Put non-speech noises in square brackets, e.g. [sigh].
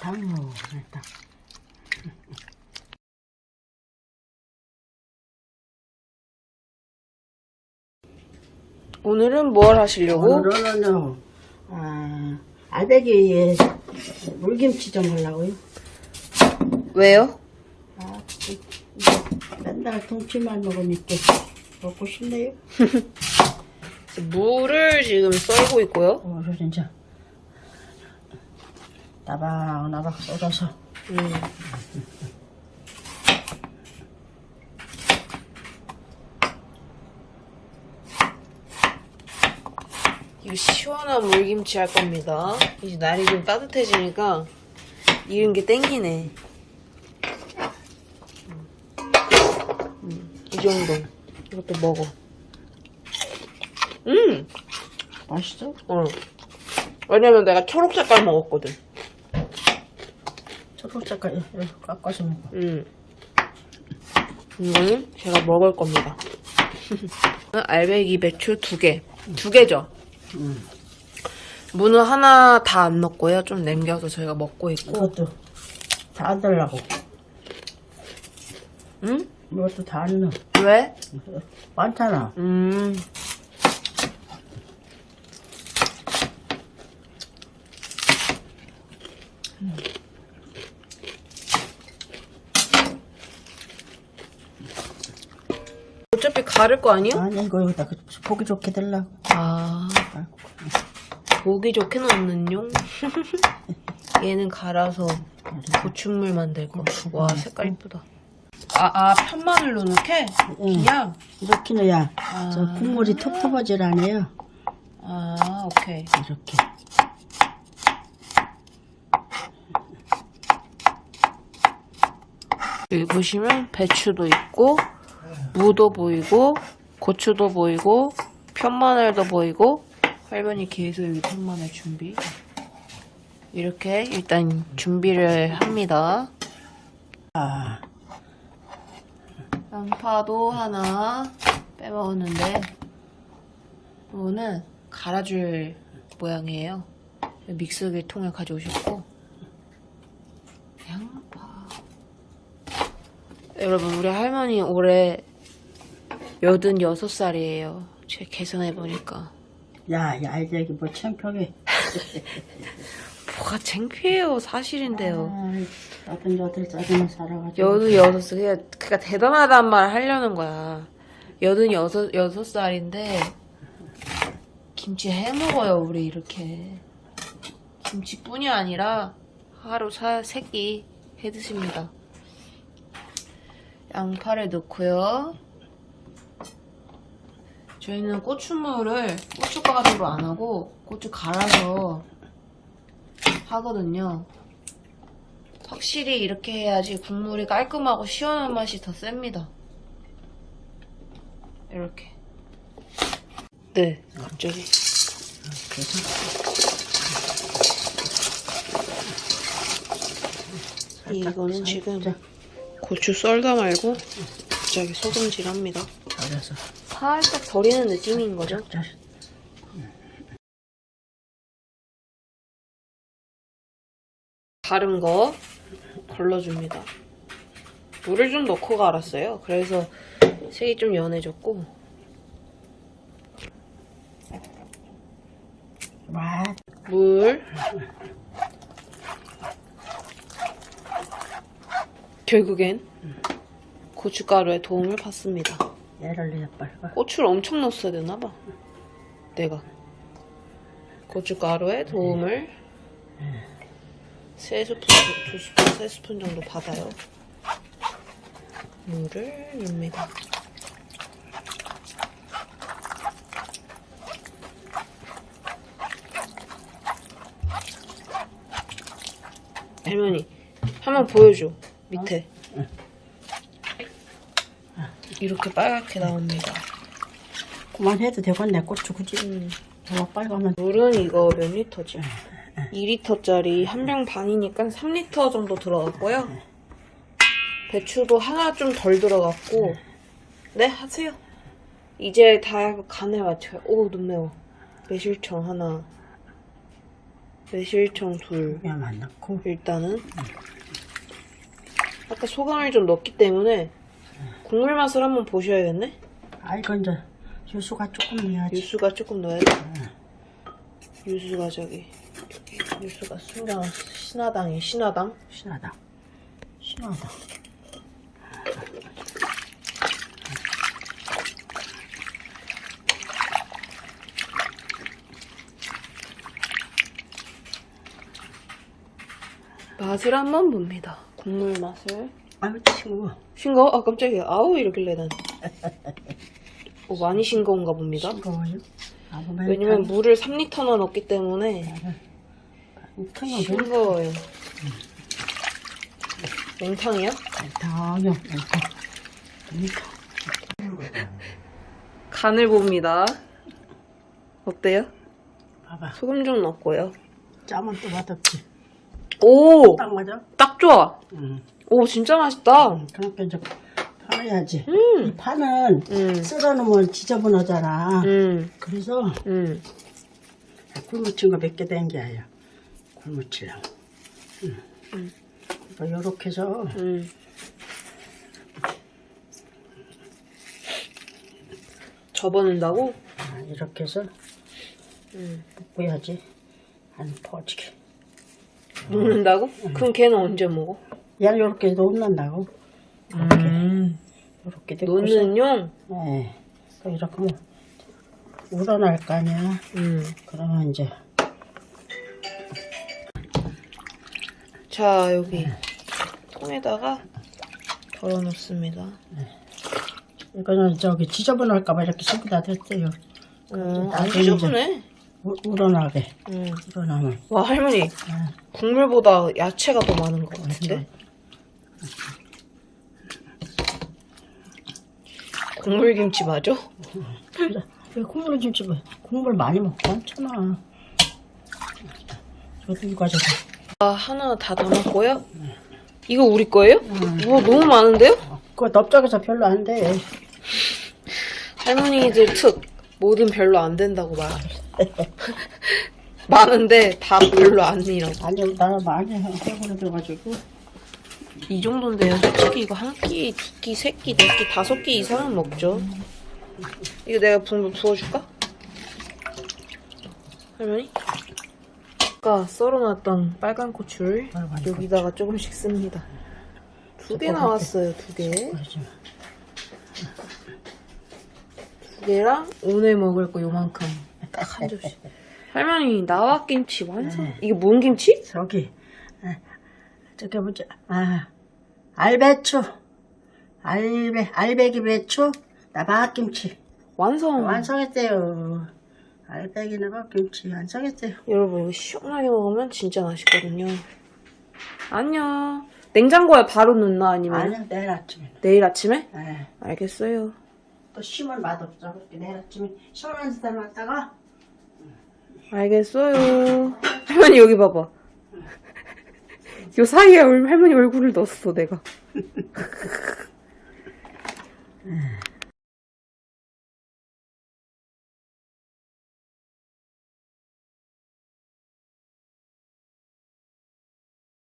당무 일단 오늘은 뭘 하시려고? 오늘은요 아 알배기에 물김치 좀 하려고요. 왜요? 아 이제 맨날 동치만 먹으니까 먹고 싶네요. [laughs] 물을 지금 썰고 있고요. 어, 저 진짜 나박나박 쏟아서 음. 이거 시원한 물김치 할 겁니다. 이제 날이 좀 따뜻해지니까 이런 게 땡기네. 음, 이 정도. 이것도 먹어. 음! 맛있어? 어. 왜냐면 내가 초록 색깔 먹었거든. 이렇게 깎아서 먹어. 음. 이거는 제가 먹을 겁니다. [laughs] 알배기 배추 두 개. 두 개죠? 음. 무는 하나 다 안 넣고요. 좀 남겨서 저희가 먹고 있고. 이것도 다안 들라고. 응? 이것도 다 안 넣어. 왜? 많잖아. 음. 어차피 가를 거 아니에요? 아니 이거 여기다 그 보기 좋게 들라고. 아. 보기 좋게 넣는 용. [laughs] 얘는 갈아서 고추물 만들 거. 와 색깔 이쁘다. 아, 아 편마늘로 넣게? 응. 그냥? 이렇게 넣어야 아. 저 국물이 톡 퍼버질 않아요. 아 오케이. 이렇게. 여기 보시면 배추도 있고 무도 보이고 고추도 보이고 편마늘도 보이고 할머니 계속 여기 편마늘 준비. 이렇게 일단 준비를 합니다. 아, 양파도 하나 빼먹었는데 이거는 갈아줄 모양이에요. 믹서기 통을 가져오셨고 양파 여러분 우리 할머니 올해 86살이에요. 제가 계산해 보니까 야, 야, 이제 뭐 창평해. [laughs] 뭐가 창피해요 사실인데요. 아, 나쁜 저들 짜증나 살아가지고. 여든 여섯 살 그냥 그니까 대단하단 말 하려는 거야. 여든 여섯 여섯 살인데 김치 해 먹어요 우리 이렇게 김치뿐이 아니라 하루 사세끼 해 드십니다. 양파를 넣고요. 저희는 고추물을 고춧가루로 안 하고 고추 갈아서 하거든요. 확실히 이렇게 해야지 국물이 깔끔하고 시원한 맛이 더 셉니다. 이렇게. 네, 갑자기. 이거는 지금 고추 썰다 말고 갑자기 소금질 합니다. 잘해서. 살짝 절이는 느낌인 거죠? 잘. 다른 거 걸러줍니다. 물을 좀 넣고 갈았어요. 그래서 색이 좀 연해졌고 와, 물 결국엔 고춧가루에 도움을 받습니다. 얘를 내야 빨가. 고추를 엄청 넣었어야 되나봐. 내가 고춧가루에 도움을 세 스푼, 두 스푼, 세 스푼 정도 받아요. 물을 넣습니다. 할머니, 한번 보여줘. 밑에. 이렇게 빨갛게 나옵니다. 그만해도 되겠네, 고추 굳이. 음. 더 빨가면. 물은 이거 몇 리터지? 2리터짜리 한 병 반이니까 3리터 정도 들어갔고요. 배추도 하나 좀 덜 들어갔고. 네, 하세요. 이제 다 간에 맞춰요. 오, 눈 매워. 매실청 하나. 매실청 둘. 양만 넣고 일단은 아까 소금을 좀 넣었기 때문에 국물 맛을 한번 보셔야겠네. 아 이거 이제 유수가 조금 넣어야지 유수가 조금 넣어야 돼. 유수가 저기 유수가 순경 신화당이 신화당. 신하다 신하다 맛을 한번 봅니다. 국물 맛을. 아유 친구 싱거워? 아 깜짝이야. 아우 이러길래 난. [laughs] 어, 많이 싱거운가 봅니다. 싱거워요 말 왜냐면 물을 3리터나 넣었기 때문에 싱거워요. 냉탕이야? 탕이요 탕 간을 봅니다. 어때요? 봐봐 소금 좀 넣고요. 짜면 또 맛없지 오! 딱 맞아? 딱 좋아. 응 오, 진짜 맛있다. 그러니까 이제 파야지 음. 이 파는 음. 썰어놓으면 지저분하잖아 음, 그래서 음. 굴무친 거 몇 개 땡겨요 굴무치려고 응. 그러니까 요렇게 해서 음. 접어낸다고? 아, 이렇게 해서 음. 볶아야지 안 퍼지게 먹는다고? 그럼 걔는 언제 먹어? 얘를 요렇게 해도 혼난다고 음. 요렇게 되고서 노는 용? 네. 그 이렇게 뭐 우러날 거 아니야 음. 그러면 이제 자, 여기 통에다가 덜어놓습니다. 이거는 저기 지저분할까봐 이렇게 됐어요 어, 나중에 안 지저분해. 우, 우러나게 음. 우러나면 와, 할머니. 아, 국물보다 야채가 더 많은 것 같은데? 국물김치 맞아? 왜 국물 김치 왜 국물 많이 먹고 많잖아 저도 이거 저거 아, 하나 다 담았고요. 이거 우리 거예요? 우와, 너무 많은데요? 그거 넓적해서 별로 안 돼 할머니들 특. 뭐든 별로 안 된다고 말. [laughs] 많은데 다 별로 아니라고. 아니 나는 많이 해버려가지고 이 정도인데요. 솔직히 이거 한 끼, 두 끼, 세 끼, 네 끼, 다섯 끼 이상은 먹죠. 이거 내가 부, 부어줄까? 할머니? 아까 썰어놨던 빨간 고추를 빨간 여기다가 조금씩 씁니다. 두 개 나왔어요, 두 개. 두 개랑 오늘 먹을 거 요만큼. 딱 한 접시. 할머니, 나와 김치 완성. 이게 뭔 김치? 저기 아, 저기 뭐지 아 알배추 알배 알배기 배추 나박김치 완성. 완성했대요 알배기 나박김치 완성했대요 여러분 이거 시원하게 먹으면 진짜 맛있거든요. 안녕. 냉장고에 바로 넣나 아니면 아니야 내일 아침에 내일 아침에? 예. 알겠어요. 또 심을 맛없어 그렇게 내일 아침에 시원한 데다 놨다가 알겠어요. 할머니 여기 봐봐. 요 사이에 얼- 할머니 얼굴을 넣었어 내가. [laughs]